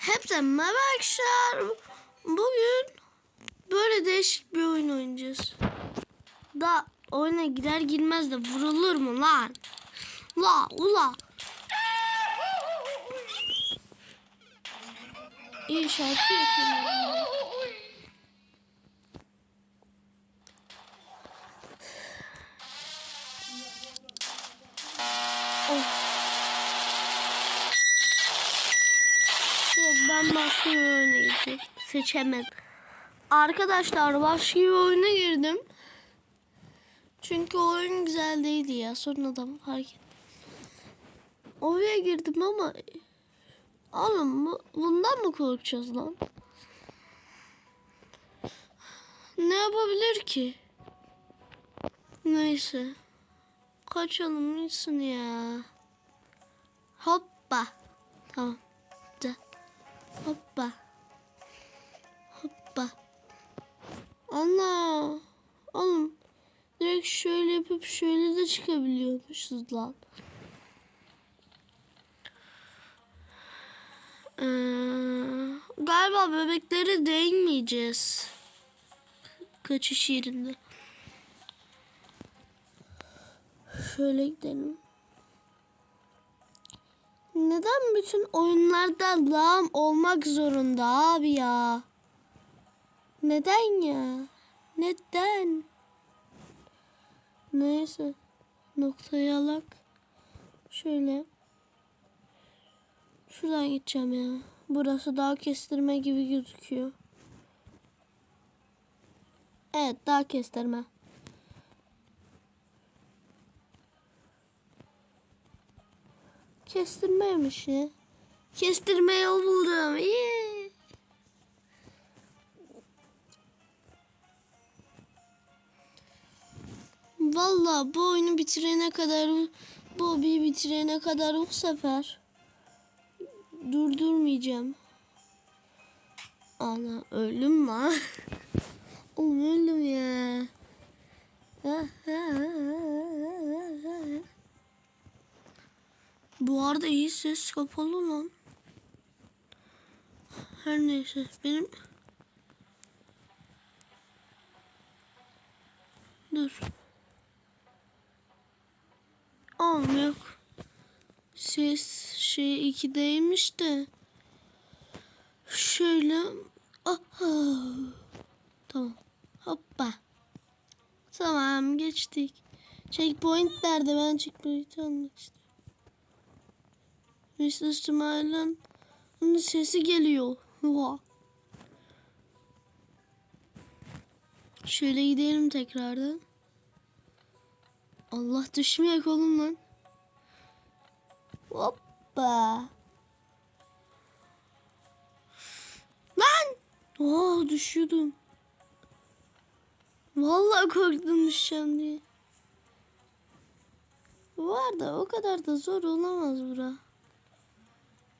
Hepsi merhaba arkadaşlar. Bugün böyle değişik bir oyun oynayacağız. Da oyuna gider girmez de vurulur mu lan? La ula. İyi şarkı yapıyorum. Oh. Yok ben başka bir oyuna girdim. Seçemedim. Arkadaşlar başka bir oyuna girdim. Çünkü oyun güzel değildi ya. Sonradan fark ettim. Oraya girdim ama oğlum bu- bundan mı korkacağız lan? Ne yapabilir ki? Neyse. Kaçalım iyisin ya. Hoppa. Tamam. Hoppa. Hoppa. Ana. Oğlum. Direkt şöyle yapıp şöyle de çıkabiliyormuşuz lan. Ee, galiba bebeklere değmeyeceğiz. Kaçış yerinde. Şöyle gidelim. Neden bütün oyunlarda lağım olmak zorunda abi ya? Neden ya? Neden? Neyse. Noktayı alak. Şöyle. Şuradan gideceğim ya. Burası daha kestirme gibi gözüküyor. Evet daha kestirme. Kestirmeymiş ya. Kestirme yol buldum. İyi. Valla bu oyunu bitirene kadar bu hobiyi bitirene kadar bu sefer durdurmayacağım. Ana öldüm mü? Oğlum öldüm ya. Bu arada iyi ses kapalı lan. Her neyse benim Dur. Oğlum yok. Ses şey 2'deymiş de. Şöyle. Aha. Tamam. Hoppa. Tamam geçtik. Checkpoint nerede? Ben checkpoint'i almak istiyorum. Mr. Onun sesi geliyor. Oha. Şöyle gidelim tekrardan. Allah düşmeyek oğlum lan. Hoppa. Lan! Oo düşüyordum. Vallahi korktum düşeceğim diye. Bu arada o kadar da zor olamaz bura.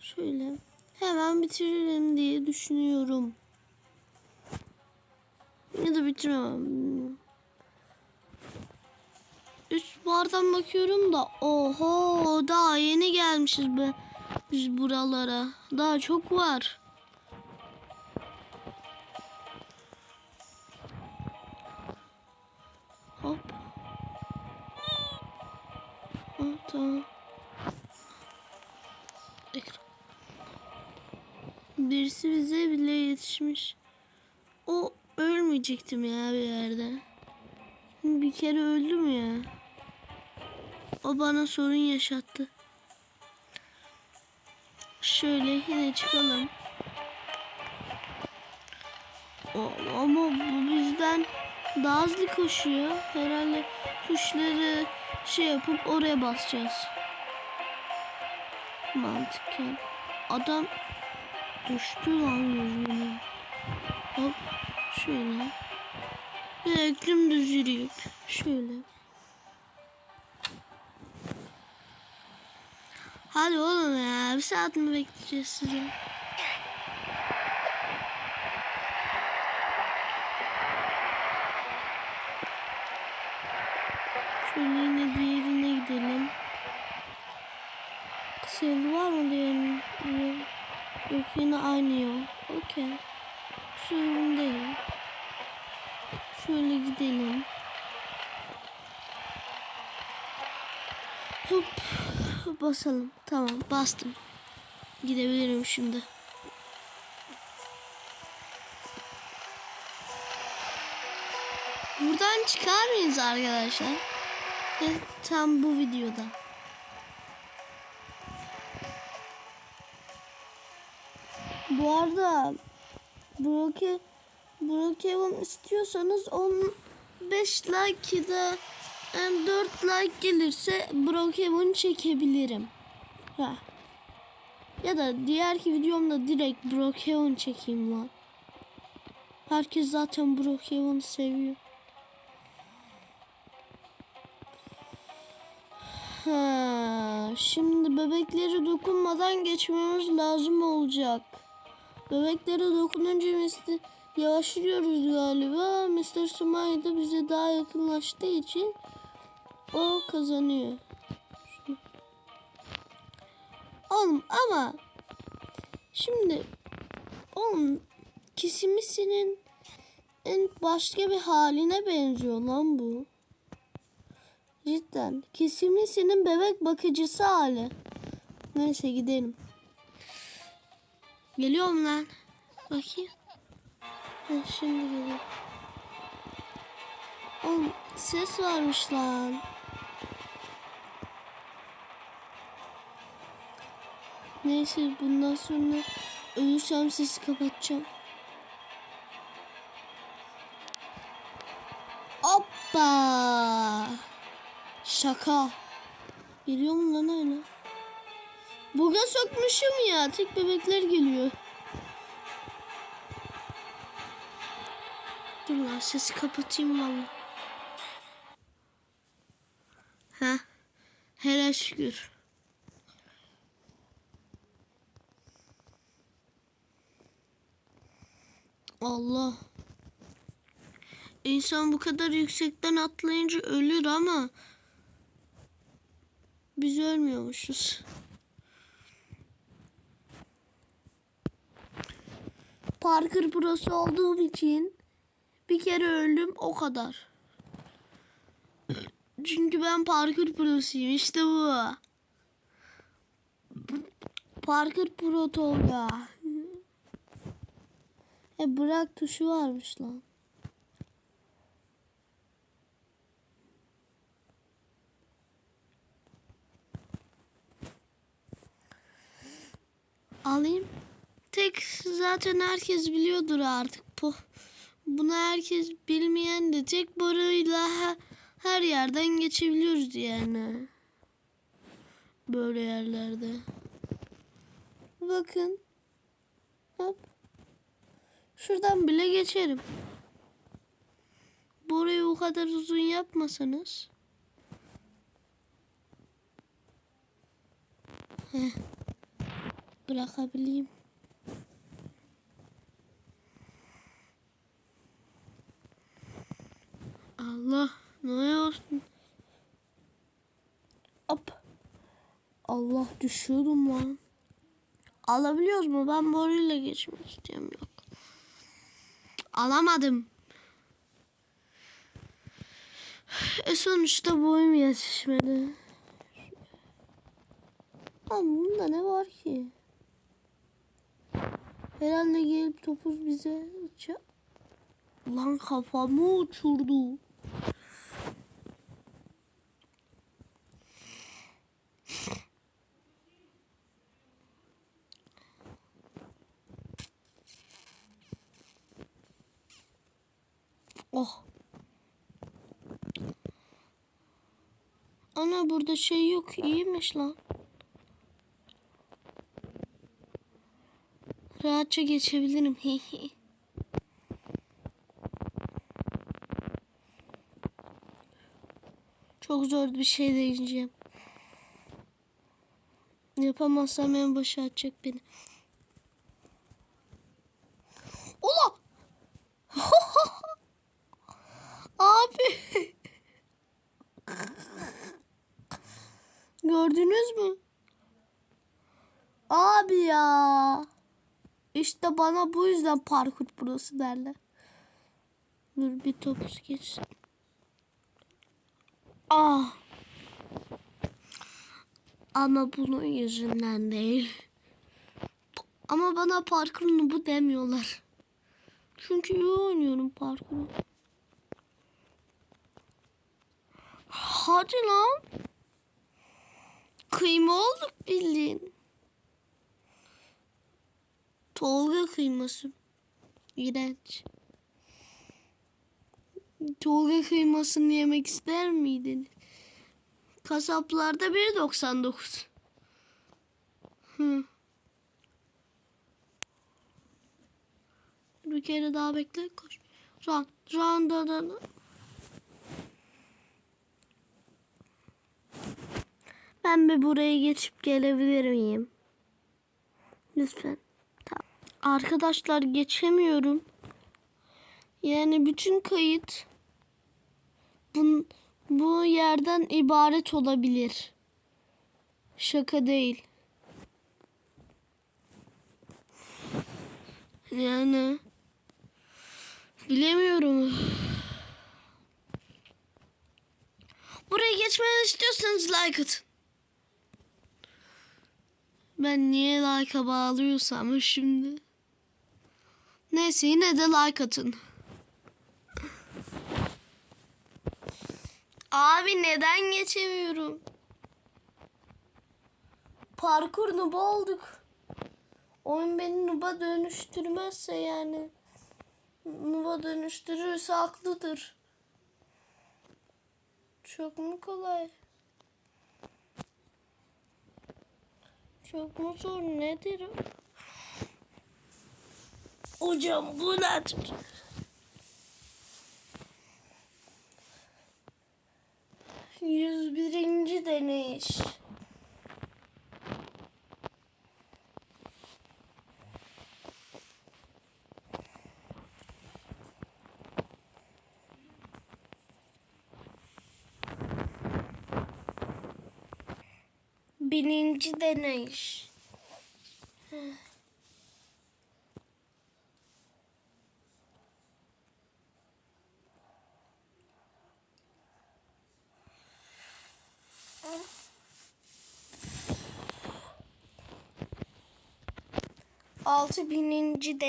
Şöyle hemen bitiririm diye düşünüyorum. Ya da bitiremem. Üst bardan bakıyorum da oho daha yeni gelmişiz be biz buralara. Daha çok var. Hop. Ha, tamam. Birisi bize bile yetişmiş. O ölmeyecektim ya bir yerde. Bir kere öldüm ya. O bana sorun yaşattı. Şöyle yine çıkalım. O, ama bu bizden daha hızlı koşuyor. Herhalde tuşları şey yapıp oraya basacağız. Mantıken. Adam düştü lan yüzüne. Hop şöyle. Direkt dümdüz yürüyüp şöyle. Hadi oğlum ya bir saat mi bekleyeceğiz sizi? Şöyle yine diğerine gidelim. Yolu var mı diyelim. Yok yine aynı yol. Okey. Sorun değil. Şöyle gidelim. Hop. Basalım. Tamam bastım. Gidebilirim şimdi. Buradan çıkar mıyız arkadaşlar? Tam bu videoda. Bu arada Broke Brokeman istiyorsanız 15 like da em, 4 like gelirse Brokeman çekebilirim. Ha. Ya da diğerki videomda direkt Brokeman çekeyim lan. Herkes zaten Brokeman'ı seviyor. Ha, şimdi bebekleri dokunmadan geçmemiz lazım olacak. Bebeklere dokununca Mr. yavaşlıyoruz galiba. Mr. Smile da bize daha yakınlaştığı için o kazanıyor. Oğlum ama şimdi oğlum kisimisinin en başka bir haline benziyor lan bu. Cidden. Kisimisinin bebek bakıcısı hali. Neyse gidelim. Geliyorum lan. Bakayım. Ha, şimdi geliyor. Oğlum ses varmış lan. Neyse bundan sonra ölürsem sesi kapatacağım. Hoppa. Şaka. Geliyor mu lan öyle? Buga sokmuşum ya. Tek bebekler geliyor. Dur lan sesi kapatayım valla. Ha. Hele şükür. Allah. İnsan bu kadar yüksekten atlayınca ölür ama biz ölmüyormuşuz. Parker prosu olduğum için bir kere öldüm o kadar. Çünkü ben Parker prosuyum işte bu. Parker pro Tolga. E bırak tuşu varmış lan. Alayım. Tek zaten herkes biliyordur artık. Bu, bunu herkes bilmeyen de tek boruyla he- her yerden geçebiliyoruz yani. Böyle yerlerde. Bakın. Hop. Şuradan bile geçerim. Burayı o kadar uzun yapmasanız. Heh. Bırakabileyim. Allah ne olsun. Hop. Allah düşüyordum lan. Alabiliyoruz mu? Ben boruyla geçmek istiyorum yok. Alamadım. E sonuçta boyum yetişmedi. Lan bunda ne var ki? Herhalde gelip topuz bize Lan kafamı uçurdu. Oh. Ana burada şey yok. İyiymiş lan. Rahatça geçebilirim. Çok zor bir şey deneyeceğim. Yapamazsam en başa atacak beni. Ula! Abi! Gördünüz mü? Abi ya. İşte bana bu yüzden parkur burası derler. Dur bir topuz geçsin. Ah. Ama bunun yüzünden değil. Ama bana parkurunu bu demiyorlar. Çünkü iyi oynuyorum parkuru. Hadi lan. Kıyma olduk bildiğin. Tolga kıyması. İğrenç. Tolga kıymasını yemek ister miydin? Kasaplarda 1.99. Hı. Bir kere daha bekle. Koş. Run. Run. Run. Run. Ben bir buraya geçip gelebilir miyim? Lütfen. Arkadaşlar geçemiyorum. Yani bütün kayıt bu, bu yerden ibaret olabilir. Şaka değil. Yani bilemiyorum. Buraya geçmeni istiyorsanız like atın. Ben niye like'a bağlıyorsam şimdi. Neyse yine de like atın. Abi neden geçemiyorum? Parkur noob olduk. Oyun beni noob'a dönüştürmezse yani. Noob'a dönüştürürse haklıdır. Çok mu kolay? Çok mu zor nedir? o? Hocam bu nedir? Yüz birinci deneyiş. Birinci deneyiş. Altı bininci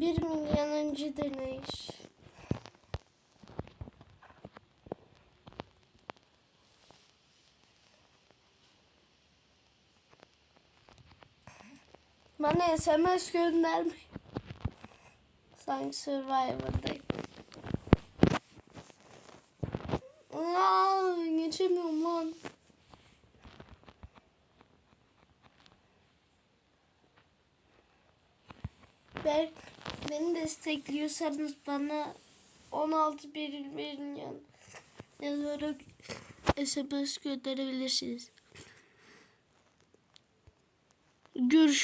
1 milyonuncu deneyiş. Bana SMS gönderme. Sanki Survivor'dayım. Aa, geçemiyorum lan. Ben beni destekliyorsanız bana 16 bir milyon yazarak SMS gönderebilirsiniz. Görüşürüz.